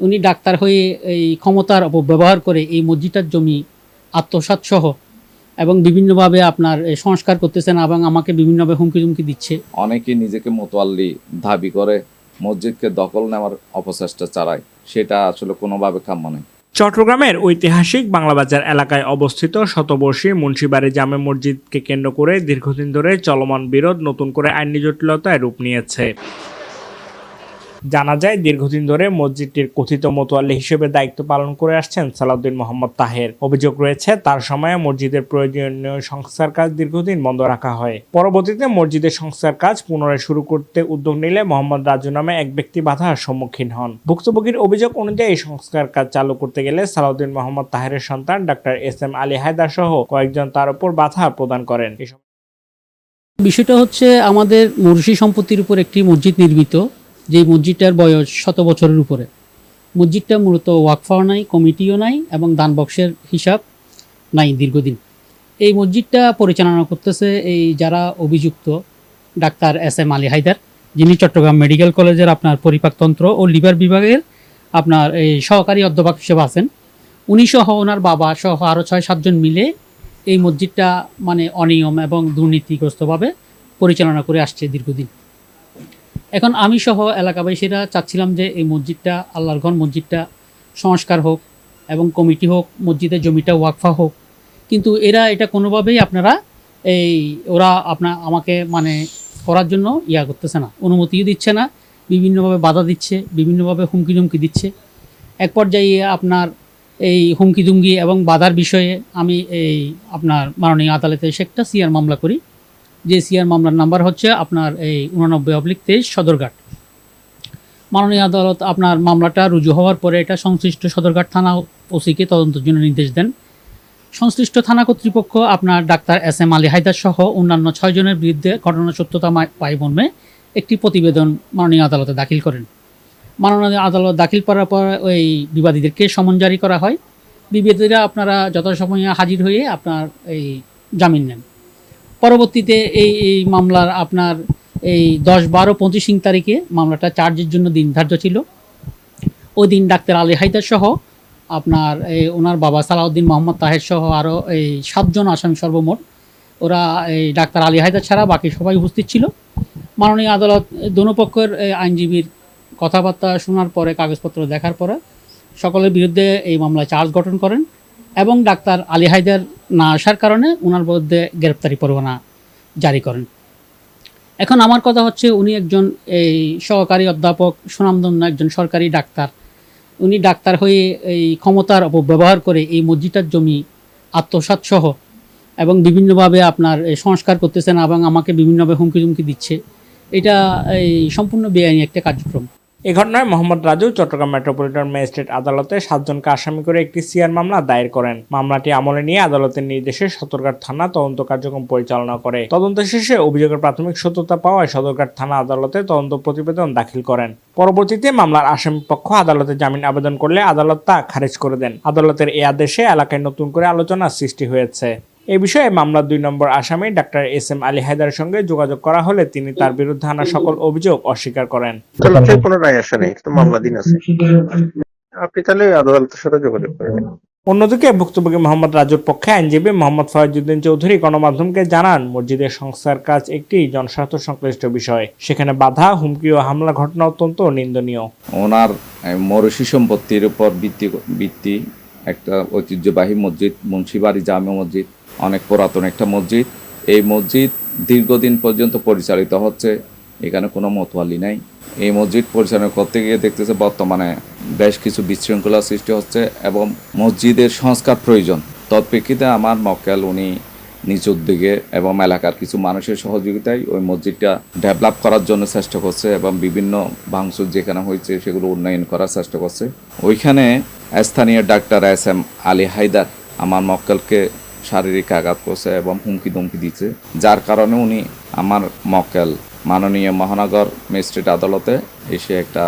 উনি ডাক্তার হয়ে এই ক্ষমতার অপব্যবহার করে এই মসজিদটার জমি আত্মসাৎ সহ এবং বিভিন্নভাবে আপনার সংস্কার করতেছেন এবং আমাকে বিভিন্নভাবে হুমকি হুমকি দিচ্ছে। অনেকে নিজেকে মোতোয়াল্লি দাবি করে মসজিদকে দখল নেওয়ার অপচেষ্টা চালায়। সেটা আসলে কোনোভাবে কাম্য নয়। চট্টগ্রামের ঐতিহাসিক বাংলাবাজার এলাকায় অবস্থিত শতবর্ষী মুন্সিবাড়ি জামে মসজিদকে কেন্দ্র করে দীর্ঘদিন ধরে চলমান বিরোধ নতুন করে আইনি জটিলতায় রূপ নিয়েছে। জানা যায়, দীর্ঘদিন ধরে মসজিদটির কথিত মোতোয়াল্লি হিসেবে দায়িত্ব পালন করে আসছেন সালাউদ্দিন মোহাম্মদ তাহের। অভিযোগ রয়েছে, তার সময়ে মসজিদের প্রয়োজনীয় সংস্কার কাজ দীর্ঘদিন বন্ধ রাখা হয়। পরবর্তীতে মসজিদের সংস্কার কাজ পুনরায় শুরু করতে উদ্যোগ নিলে মোহাম্মদ রাজু নামে এক ব্যক্তি বাধার সম্মুখীন হন। ভুক্তভোগীর অভিযোগ অনুযায়ী সংস্কার কাজ চালু করতে গেলে সালাউদ্দিন মোহাম্মদ তাহেরের সন্তান doctor S M Ali Haider সহ কয়েকজন তার উপর বাধা প্রদান করেন। বিষয়টা হচ্ছে, আমাদের মুর্শি সম্পত্তির উপর একটি মসজিদ নির্মিত। যে মসজিদটার বয়স শত বছরের উপরে। মসজিদটা মূলত ওয়াকফাও নাই, কমিটিও নাই এবং দান বক্সের হিসাব নাই দীর্ঘদিন। এই মসজিদটা পরিচালনা করতেছে এই যারা অভিযুক্ত doctor S M Ali Haider, যিনি চট্টগ্রাম মেডিকেল কলেজের আপনার পরিপাকতন্ত্র ও লিভার বিভাগের আপনার এই সহকারী অধ্যাপক হিসেবে আছেন। উনি সহ ওনার বাবা সহ আরও ছয় সাতজন মিলে এই মসজিদটা মানে অনিয়ম এবং দুর্নীতিগ্রস্তভাবে পরিচালনা করে আসছে দীর্ঘদিন। এখন আমি সহ এলাকাবাসীরা চাচ্ছিলাম যে এই মসজিদটা, আল্লাহর ঘর মসজিদটা সংস্কার হোক এবং কমিটি হোক, মসজিদের জমিটা ওয়াকফা হোক। কিন্তু এরা এটা কোনোভাবেই আপনারা এই ওরা আপনার আমাকে মানে করার জন্য ইয়া করতেছে না, অনুমতিও দিচ্ছে না, বিভিন্নভাবে বাধা দিচ্ছে, বিভিন্নভাবে হুমকি ধুমকি দিচ্ছে। এক পর্যায়ে আপনার এই হুমকি দুমকি এবং বাধার বিষয়ে আমি এই আপনার মাননীয় আদালতে এসে একটা সিআর মামলা করি। যে সিআর মামলার নাম্বার হচ্ছে আপনার এই উনানব্বই অবলিক তেইশ সদরঘাট। মাননীয় আদালত আপনার মামলাটা রুজু হওয়ার পরে এটা সংশ্লিষ্ট সদরঘাট থানা ওসিকে তদন্তের জন্য নির্দেশ দেন। সংশ্লিষ্ট থানা কর্তৃপক্ষ আপনার doctor S M Ali Haider সহ অন্যান্য ছয়জনের বিরুদ্ধে ঘটনার সত্যতা মা- পায় মর্মে একটি প্রতিবেদন মাননীয় আদালতে দাখিল করেন। মাননীয় আদালত দাখিল করার পর ওই বিবাদীদেরকে সমন জারি করা হয়। বিবাদীরা আপনারা যথাসময়ে হাজির হয়ে আপনার এই জামিন নেন। পরবর্তীতে এই এই মামলার আপনার এই দশ বারো পঁচিশ তারিখে মামলাটা চার্জের জন্য দিন ধার্য ছিল। ওই দিন ডাক্তার আলী হায়দার সহ আপনার এই ওনার বাবা সালাউদ্দিন মোহাম্মদ তাহের সহ আরও এই সাতজন আসামি সর্বমোট, ওরা এই ডাক্তার আলী হায়দার ছাড়া বাকি সবাই উপস্থিত ছিল। মাননীয় আদালত দোনো পক্ষের আইনজীবীর কথাবার্তা শোনার পরে, কাগজপত্র দেখার পরে সকলের বিরুদ্ধে এই মামলায় চার্জ গঠন করেন। এবং ডাক্তার আলী হায়দার না আসার কারণে ওনার বিরুদ্ধে গ্রেপ্তারি পরোয়ানা জারি করেন। এখন আমার কথা হচ্ছে উনি একজন এই সহকারী অধ্যাপক, সুনামধন্য একজন সরকারি ডাক্তার। উনি ডাক্তার হয়ে এই ক্ষমতার অপব্যবহার করে এই মসজিদটার জমি আত্মসাৎ সহ এবং বিভিন্নভাবে আপনার সংস্কার করতেছেন এবং আমাকে বিভিন্নভাবে হুমকি হুমকি দিচ্ছে। এটা এই সম্পূর্ণ বেআইনি একটা কার্যক্রম। এ ঘটনায় মোহাম্মদ রাজু, চট্টগ্রাম মেট্রোপলিটন ম্যাজিস্ট্রেট আদালতে সাতজনকে আসামি করে একটি সিআর মামলা দায়ের করেন। মামলাটি আমলে নিয়ে আদালতের নির্দেশে সদরঘাট থানা তদন্ত কার্যক্রম পরিচালনা করে। তদন্ত শেষে অভিযোগের প্রাথমিক সত্যতা পাওয়ায় সদরঘাট থানা আদালতে তদন্ত প্রতিবেদন দাখিল করেন। পরবর্তীতে মামলার আসামি পক্ষ আদালতে জামিন আবেদন করলে আদালত তা খারিজ করে দেন। আদালতের এই আদেশে এলাকায় নতুন করে আলোচনার সৃষ্টি হয়েছে। এ বিষয়ে মামলার দুই নম্বর আসামি doctor S M Ali Haider সঙ্গে যোগাযোগ করা হলে তিনি তার বিরুদ্ধে আনা সকল অভিযোগ অস্বীকার করেন। কোনো রায় আসে নাই তো মামলা দিন আছে। আপনি তাহলে আদালতের সাথে যোগাযোগ করেন। অন্যদিকে ভুক্তভোগী মোহাম্মদ রাজুর পক্ষে আইনজীবী মোহাম্মদ ফয়জুদ্দিন চৌধুরী গণমাধ্যমকে জানান মসজিদের সংস্থার কাজ একটি জনস্বার্থ সংশ্লিষ্ট বিষয়। সেখানে বাধা হুমকি ও হামলা ঘটনা অত্যন্ত নিন্দনীয়। ওনার মরসি সম্পত্তির উপর ভিত্তি ভিত্তি একটা ঐতিহ্যবাহী মসজিদ, মুন্সিবাড়ি জামে মসজিদ, অনেক পুরাতন একটা মসজিদ। এই মসজিদ দীর্ঘদিন পর্যন্ত পরিচালিত হচ্ছে, এখানে কোনো মতোয়ালি নাই। এই মসজিদ পরিচালনা করতে গিয়ে দেখতেছে বর্তমানে বেশ কিছু বিশৃঙ্খলা সৃষ্টি হচ্ছে এবং মসজিদের সংস্কার প্রয়োজন। তৎপ্রেক্ষিতে আমার মক্কেল উনি নিজ উদ্যোগে এবং এলাকার কিছু মানুষের সহযোগিতায় ওই মসজিদটা ডেভেলপ করার জন্য চেষ্টা করছে এবং বিভিন্ন ভাঙচুর যেখানে হয়েছে সেগুলো উন্নয়ন করার চেষ্টা করছে। ওইখানে স্থানীয় doctor S M Ali Haider আমার মক্কেলকে শারীরিক আঘাত করছে এবং হুমকি ধমকি দিচ্ছে। যার কারণে উনি আমার মক্কেল মাননীয় মহানগর ম্যাজিস্ট্রেট আদালতে এসে একটা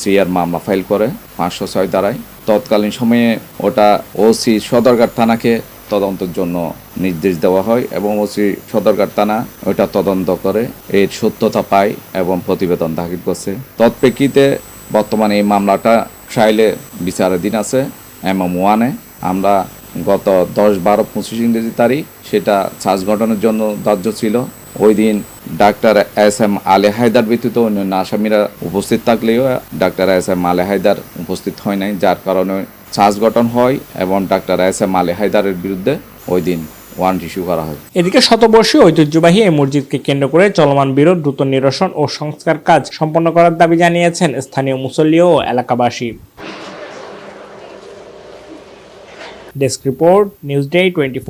সিআর মামলা ফাইল করে পাঁচশো ছয় দ্বারায়। তৎকালীন সময়ে ওটা ওসি সদরঘাট থানাকে তদন্তের জন্য নির্দেশ দেওয়া হয় এবং ওসি সদরঘাট থানা ওইটা তদন্ত করে, এর সত্যতা পায় এবং প্রতিবেদন দাখিল করছে। তৎপ্রেক্ষিতে বর্তমানে এই মামলাটা ট্রায়ালে বিচারাধীন আছে এমএম ওয়ানে। আমরা গত দশ বারো পঁচিশ ইংরেজি তারিখ, সেটা চার্জ গঠনের জন্য ধার্য ছিল। ওই দিন ডাক্তার এস এম আলে হায়দার ব্যতীত অন্যান্য আসামিরা উপস্থিত থাকলেও ডাক্তার এস এম আলে হায়দার উপস্থিত হয় নাই, যার কারণে চার্জ গঠন হয় এবং ডাক্তার এস এম আলে হায়দারের বিরুদ্ধে ওই দিন ওয়ারেন্ট ইস্যু করা হয়। এদিকে শতবর্ষী ঐতিহ্যবাহী এই মসজিদকে কেন্দ্র করে চলমান বিরোধ, দ্রুত নিরসন ও সংস্কার কাজ সম্পন্ন করার দাবি জানিয়েছেন স্থানীয় মুসল্লি ও এলাকাবাসী। Desk report, news day twenty